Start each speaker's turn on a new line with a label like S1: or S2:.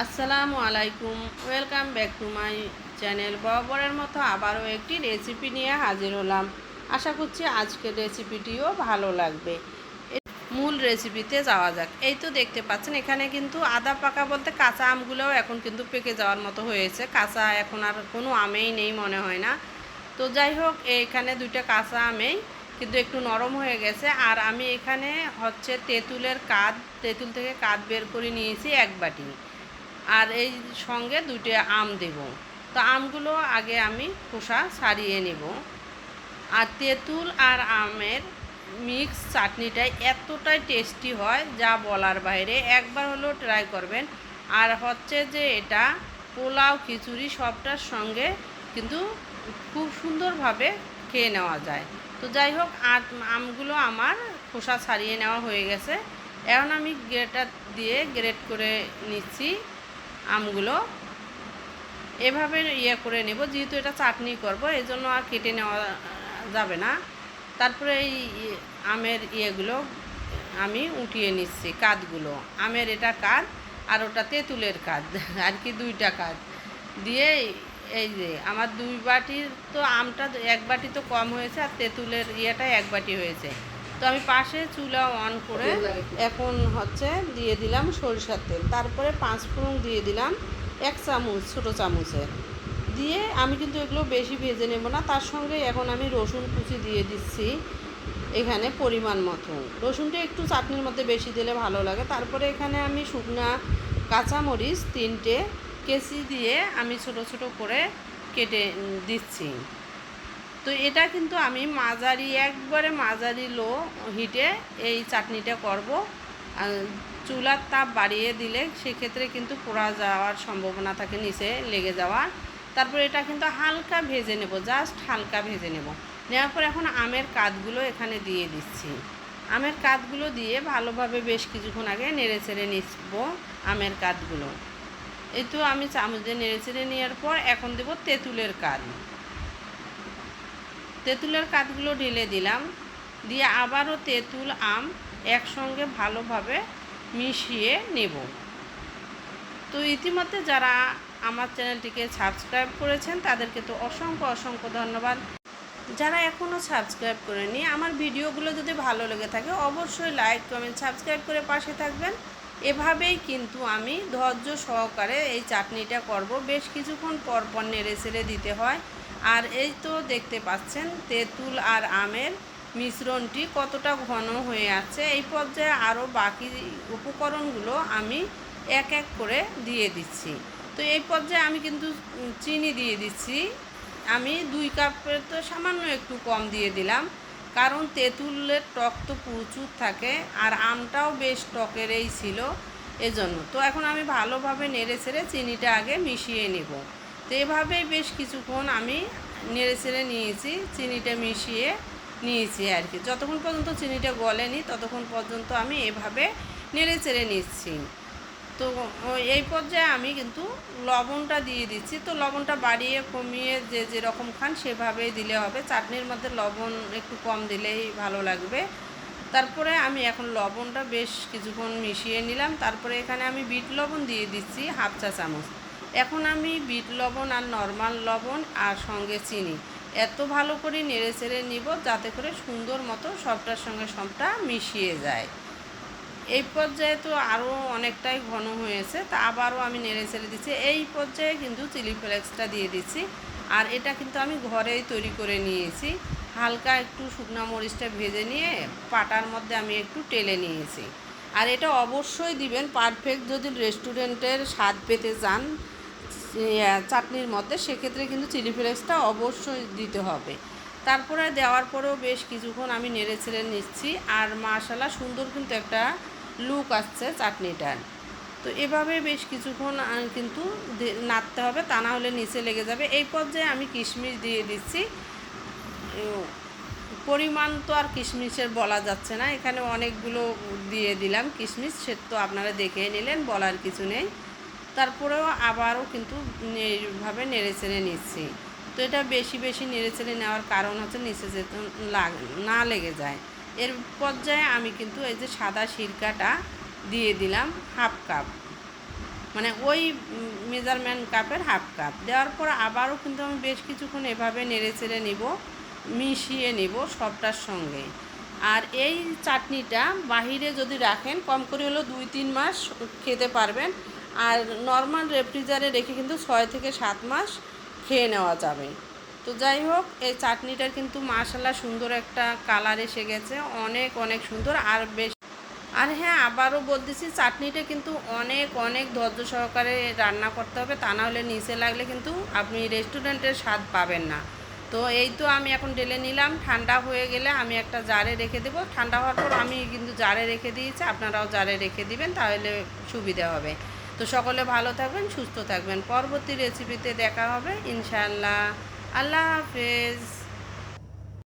S1: আসসালামু আলাইকুম, welcome back to my channel বরাবরের মতো আবারও একটি রেসিপি নিয়ে হাজির হলাম। আশা করছি আজকের রেসিপিটিও ভালো লাগবে। মূল রেসিপিতে যাওয়া যাক। এই তো দেখতে পাচ্ছেন, এখানে কিন্তু আদা পাকা বলতে কাঁচা আমগুলোও এখন কিন্তু পেকে যাওয়ার মতো হয়েছে। কাঁচা এখন আর কোনো আমেই নেই মনে হয় না। তো যাই হোক, এখানে দুইটা কাঁচা আমেই কিন্তু একটু নরম হয়ে গেছে। আর আমি এখানে হচ্ছে তেঁতুলের কাদ, তেঁতুল থেকে কাদ বের করে নিয়েছি এক বাটি। আর এই সঙ্গে দুটো আম দেব। তো আমগুলো আগে আমি খোসা ছাড়িয়ে নেব। আর তেঁতুল আর আমের মিক্স চাটনিটাই এতটাই টেস্টি হয়, যা বলার বাইরে। একবার হলেও ট্রাই করবেন। আর হচ্ছে যে এটা পোলাও, খিচুড়ি সবটার সঙ্গে কিন্তু খুব সুন্দরভাবে খেয়ে নেওয়া যায়। তো যাই হোক আমগুলো আমার খোসা ছাড়িয়ে নেওয়া হয়ে গেছে। এখন আমি গ্রেটার দিয়ে গ্রেট করে নিচ্ছি। আমগুলো এভাবে ইয়ে করে নেব, যেহেতু এটা চাটনি করব এই জন্য আর কেটে নেওয়া যাবে না। তারপরে এই ইয়ে- আমের ইয়েগুলো আমি উঠিয়ে নিচ্ছি, কাঁধগুলো। আমের এটা কাঁধ আর ওটা তেঁতুলের কাঁধ, আর কি দুইটা কাঁধ। দিয়ে এই যে, আমার দুই বাটির তো আমটা এক বাটি তো কম হয়েছে আর তেঁতুলের ইয়েটা এক বাটি হয়েছে। তো আমি পাশে চুলা অন করে এখন হচ্ছে দিয়ে দিলাম সরিষার তেল। তারপরে পাঁচ ফোড়ন দিয়ে দিলাম এক চামচ ছোটো চামচের। দিয়ে আমি কিন্তু এগুলো বেশি ভেজে নেব না তার সঙ্গে এখন আমি রসুন কুচি দিয়ে দিচ্ছি এখানে পরিমাণ মতো। রসুনটা একটু চাটনির মধ্যে বেশি দিলে ভালো লাগে। তারপরে এখানে আমি শুকনা কাঁচামরিচ তিনটে কেসি দিয়ে আমি ছোট ছোট করে কেটে দিচ্ছি। তো এটা কিন্তু আমি মাঝারি, একবারে মাঝারি লো হিটে এই চাটনিটা করব। চুলার তাপ বাড়িয়ে দিলে সেক্ষেত্রে কিন্তু পোড়া যাওয়ার সম্ভাবনা থাকে, নিচে লেগে যাওয়ার। তারপর এটা কিন্তু হালকা ভেজে নেব জাস্ট হালকা ভেজে নেব। নেওয়ার পর এখন আমের কাঠগুলো এখানে দিয়ে দিচ্ছি। আমের কাঠগুলো দিয়ে ভালোভাবে বেশ কিছুক্ষণ আগে নেড়ে চেড়ে নিচ্ব আমের কাঠগুলো এই তো আমি চামচ দিয়ে নেড়ে চেড়ে নেওয়ার পর এখন দেব তেঁতুলের কাঠ তেঁতুলের কাঠগুলো ঢেলে দিলাম। দিয়ে আবারও তেঁতুল, আম একসঙ্গে ভালোভাবে মিশিয়ে নেব। তো ইতিমধ্যে যারা আমার চ্যানেলটিকে সাবস্ক্রাইব করেছেন, তাদেরকে তো অসংখ্য অসংখ্য ধন্যবাদ। যারা এখনও সাবস্ক্রাইব করেনি আমার ভিডিওগুলো যদি ভালো লেগে থাকে, অবশ্যই লাইক, কমেন্ট, সাবস্ক্রাইব করে পাশে থাকবেন। এভাবেই কিন্তু আমি ধৈর্য সহকারে এই চাটনিটা করব। বেশ কিছুক্ষণ পর পর নেড়ে ছেড়ে দিতে হয়। আর এই তো দেখতে পাচ্ছেন, তেঁতুল আর আমের মিশ্রণটি কতটা ঘন হয়ে আছে। এই পর্যায়ে আরও বাকি উপকরণগুলো আমি এক এক করে দিয়ে দিচ্ছি। তো এই পর্যায়ে আমি কিন্তু চিনি দিয়ে দিচ্ছি। আমি দুই কাপের তো সামান্য একটু কম দিয়ে দিলাম, কারণ তেঁতুলের টক তো প্রচুর থাকে আর আমটাও বেশ টকেরই ছিল এজন্য। তো এখন আমি ভালোভাবে নেড়ে চিনিটা আগে মিশিয়ে নেব। তো এভাবেই বেশ কিছুক্ষণ আমি নেড়ে ছেড়ে নিয়েছি, চিনিটা মিশিয়ে নিয়েছি আর কি। যতক্ষণ পর্যন্ত চিনিটা গলেনি, ততক্ষণ পর্যন্ত আমি এভাবে নেড়ে চেড়ে নিচ্ছি। তো এই পর্যায়ে আমি কিন্তু লবণটা দিয়ে দিচ্ছি। তো লবণটা বাড়িয়ে কমিয়ে যে যেরকম খান সেভাবেই দিলে হবে। চাটনির মধ্যে লবণ একটু কম দিলেই ভালো লাগবে। তারপরে আমি এখন লবণটা বেশ কিছুক্ষণ মিশিয়ে নিলাম। তারপরে এখানে আমি বিট লবণ দিয়ে দিচ্ছি হাফ চা চামচ। এখন আমি বিট লবণ আর নর্মাল লবণ আর সঙ্গে চিনি। এত ভালো করে নেড়ে চেড়ে নিব যাতে করে সুন্দর মতো সবটার সঙ্গে সবটা মিশিয়ে যায়। এই পর্যায়ে তো আরও অনেকটাই ঘন হয়েছে, তা আবারও আমি নেড়ে ছেড়ে দিচ্ছি। এই পর্যায়ে কিন্তু চিলি ফ্লেক্সটা দিয়ে দিচ্ছি। আর এটা কিন্তু আমি ঘরেই তৈরি করে নিয়েছি। হালকা একটু শুকনা মরিচটা ভেজে নিয়ে পাটার মধ্যে আমি একটু টেলে নিয়েছি। আর এটা অবশ্যই দিবেন, পারফেক্ট যদি রেস্টুরেন্টের স্বাদ পেতে চান। চাটনির মধ্যে, সেক্ষেত্রে কিন্তু চিলি ফ্লেক্সটা অবশ্যই দিতে হবে। তারপরে দেওয়ার পরেও বেশ কিছুক্ষণ আমি নেড়ে ছেড়ে নিচ্ছি। আর মাশালা সুন্দর কিন্তু একটা লুক আসছে চাটনিটার। তো এভাবে বেশ কিছুক্ষণ কিন্তু নাড়তে হবে, তা না হলে নিচে লেগে যাবে। এই পর্যায়ে আমি কিশমিশ দিয়ে দিচ্ছি। পরিমাণ তো আর কিশমিশের বলা যাচ্ছে না। এখানে অনেকগুলো দিয়ে দিলাম কিশমিশ, সে তো আপনারা দেখে নিলেন, বলার কিছু নেই। তারপরেও আবারও কিন্তু এইভাবে নেড়ে চেড়ে নিচ্ছি। তো এটা বেশি বেশি নেড়ে চেড়ে নেওয়ার কারণ হচ্ছে নিচে যেতে লাগ, না লেগে যায়। এর পর্যায়ে আমি কিন্তু এই যে সাদা সিরকাটা দিয়ে দিলাম হাফ কাপ। মানে ওই মেজারমেন্ট কাপের হাফ কাপ। দেওয়ার পর আবারও কিন্তু আমি বেশ কিছুক্ষণ এভাবে নেড়ে চেড়ে নিব, মিশিয়ে নিব সবটার সঙ্গে। আর এই চাটনিটা বাহিরে যদি রাখেন, কম করে হলেও দুই তিন মাস খেতে পারবেন। আর নর্মাল রেফ্রিজারে রেখে কিন্তু ছয় থেকে সাত মাস খেয়ে নেওয়া যাবে। তো যাই হোক, এই চাটনিটার কিন্তু মাশাল্লাহ সুন্দর একটা কালার এসে গেছে, অনেক অনেক সুন্দর আর বেশ। আর হ্যাঁ আবারও বলতেছি, চাটনিটা কিন্তু অনেক অনেক ধৈর্য সহকারে রান্না করতে হবে, তা না হলে নিচে লাগলে কিন্তু আপনি রেস্টুরেন্টের স্বাদ পাবেন না। তো এই তো আমি এখন ডেলে নিলাম, ঠান্ডা হয়ে গেলে আমি একটা জারে রেখে দেবো। ঠান্ডা হওয়ার পর আমি কিন্তু জারে রেখে দিয়েছি, আপনারাও জারে রেখে দিবেন, তাহলে সুবিধা হবে। তো সকলে ভালো থাকবেন সুস্থ থাকবেন। পরবর্তী রেসিপিতে দেখা হবে ইনশাল্লাহ আল্লাহ হাফেজ।